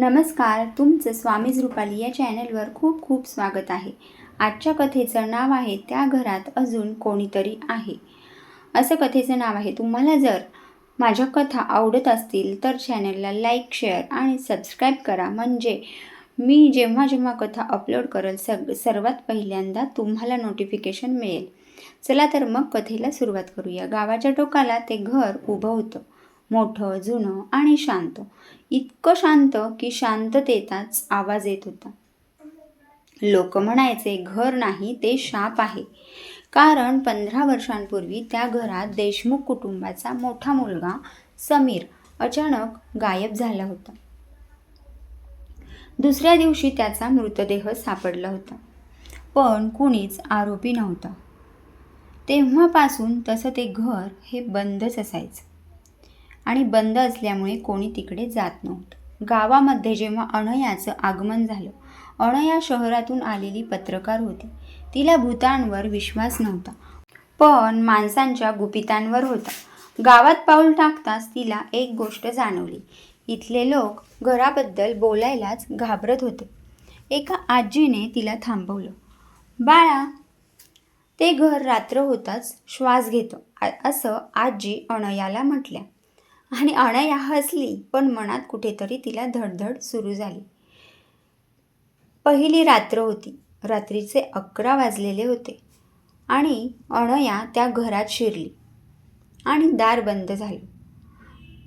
नमस्कार तुमचं स्वामीज रुपाली या चॅनलवर खूप खूप स्वागत आहे. आजच्या कथेचं नाव आहे त्या घरात अजून कोणीतरी आहे. असं कथेचं नाव आहे तुम्हाला जर माझ्या कथा आवडत असतील तर चॅनलला लाईक शेअर आणि सबस्क्राईब करा. म्हणजे मी जेव्हा जेव्हा कथा अपलोड करेल सग सर्वात पहिल्यांदा तुम्हाला नोटिफिकेशन मिळेल. चला तर मग कथेला सुरुवात करूया. गावाच्या टोकाला ते घर उभं होतं. मोठं जुनं आणि शांत. इतकं शांत की शांततेचाच आवाज येत होता. लोक म्हणायचे घर नाही ते शाप आहे. कारण पंधरा वर्षांपूर्वी त्या घरात देशमुख कुटुंबाचा मोठा मुलगा समीर अचानक गायब झाला होता. दुसऱ्या दिवशी त्याचा मृतदेह सापडला होता. पण कुणीच आरोपी नव्हता. तेव्हापासून तसं ते घर हे बंदच असायचं. आणि बंद असल्यामुळे कोणी तिकडे जात नव्हतं. गावामध्ये जेव्हा अणयाचं आगमन झालं अणया शहरातून आलेली पत्रकार होती. तिला भूतांवर विश्वास नव्हता पण माणसांच्या गुपितांवर होता. गावात पाऊल टाकताच तिला एक गोष्ट जाणवली. इथले लोक घराबद्दल बोलायलाच घाबरत होते. एका आजीने तिला थांबवलं बाळा ते घर रात्र होताच श्वास घेतं असं आजी अणयाला म्हटल्या. आणि अणया हसली पण मनात कुठेतरी तिला धडधड सुरू झाली. पहिली रात्र होती. रात्रीचे अकरा वाजलेले होते. आणि अणया त्या घरात शिरली. आणि दार बंद झालं.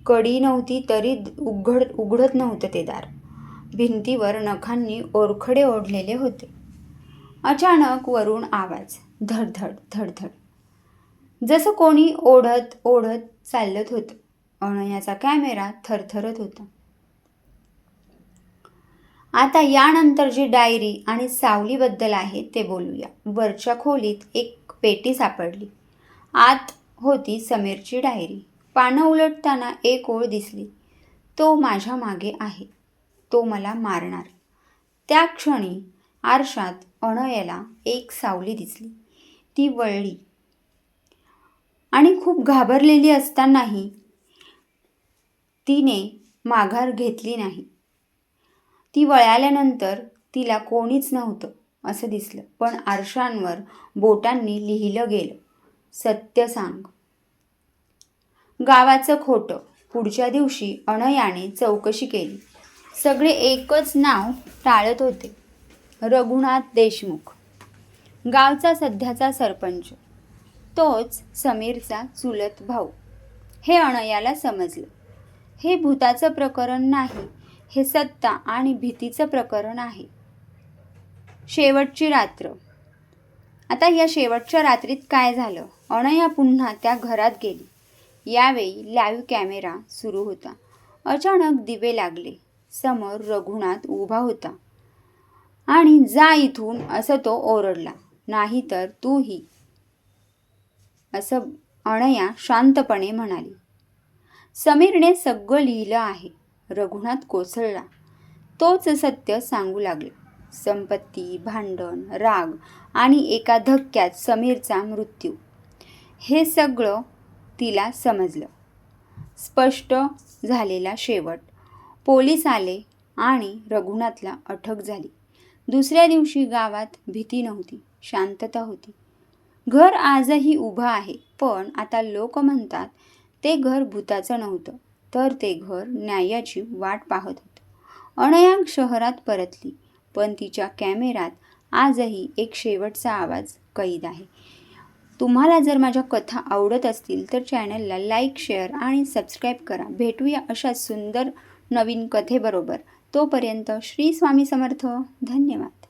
कडी नव्हती तरी उघड उघडत नव्हतं ते दार. भिंतीवर नखांनी ओरखडे ओढलेले होते. अचानक वरून आवाज धडधड धडधड. जसं कोणी ओढत ओढत चालत होतं. अणयाचा कॅमेरा थरथरत होता. आता यानंतर जी डायरी आणि सावलीबद्दल आहे ते बोलूया. वरच्या खोलीत एक पेटी सापडली. आत होती समीरची डायरी. पानं उलटताना एक ओळ दिसली. तो माझ्या मागे आहे. तो मला मारणार. त्या क्षणी आरशात अणयाला एक सावली दिसली. ती वळली. आणि खूप घाबरलेली असतानाही तिने माघार घेतली नाही. ती वळाल्यानंतर तिला कोणीच नव्हतं असं दिसलं पण आरशांवर बोटांनी लिहिलं गेलं सत्य सांग. गावाचं खोटं पुढच्या दिवशी अनयाने चौकशी केली. सगळे एकच नाव टाळत होते रघुनाथ देशमुख. गावचा सध्याचा सरपंच. तोच समीरचा चुलत भाऊ. हे अनयाला समजलं. हे भूताचं प्रकरण नाही. हे सत्ता आणि भीतीचं प्रकरण आहे. शेवटची रात्र. आता या शेवटच्या रात्रीत काय झालं? अणया पुन्हा त्या घरात गेली. यावेळी लाईव्ह कॅमेरा सुरू होता. अचानक दिवे लागले. समोर रघुनाथ उभा होता. आणि जा इथून असं तो ओरडला. नाहीतर तूही. असं अणया शांतपणे म्हणाली. समीरने सगळं लिहिलं आहे. रघुनाथ कोसळला. तोच सत्य सांगू लागला. संपत्ती भांडण राग आणि एका धक्क्यात समीरचा मृत्यू. हे सगळं तिला समजलं. स्पष्ट झालेला शेवट. पोलीस आले आणि रघुनाथला अटक झाली. दुसऱ्या दिवशी गावात भीती नव्हती शांतता होती. घर आजही उभं आहे पण आता लोक म्हणतात ते घर भूताचं नव्हतं तर ते घर न्यायाची वाट पाहत होतं. अणयांक शहरात परतली पण तिच्या कॅमेरात आजही एक शेवटचा आवाज कैद आहे. तुम्हाला जर माझ्या कथा आवडत असतील तर चॅनलला लाईक शेअर आणि सबस्क्राईब करा. भेटूया अशा सुंदर नवीन कथेबरोबर. तोपर्यंत श्री स्वामी समर्थ. धन्यवाद.